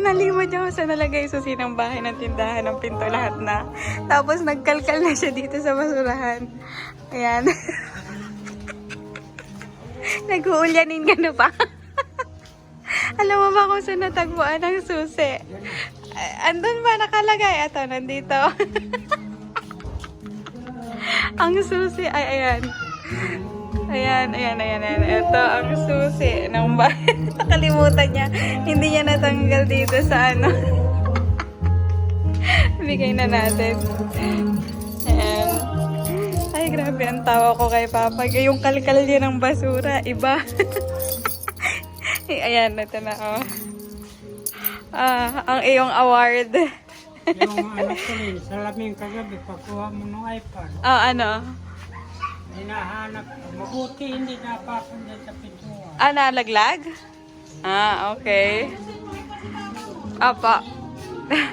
nalimod ako sa nalagay sa sinang bahay ng tindahan ng pinto lahat na. Tapos nagkalkal na siya dito sa basurahan. Ayan. Nag-uulyanin ka na pa. Alam mo ba kung saan natagpuan ang susi? Andun ba nakalagay? Ito, nandito. ang susi, ay, ayan. Ayan, ayan, ayan, ayan. Ito ang susi ng bahay. Nakalimutan niya. Hindi niya natanggal dito sa ano. Bigay na natin. Ayan. Ay, grabe ang tawa ko kay Papa. Yung kalkal niya ng basura, iba. Ayan, ito na, oh. Ah, ang iyong award. Yung anak ko rin, salamin kagabi, pagkuha mo ng iPad. Ah, ano? Hinahanap ko. Mabuti hindi napapunta sa pintuan. Ah, nalaglag? Ah, okay. Apa.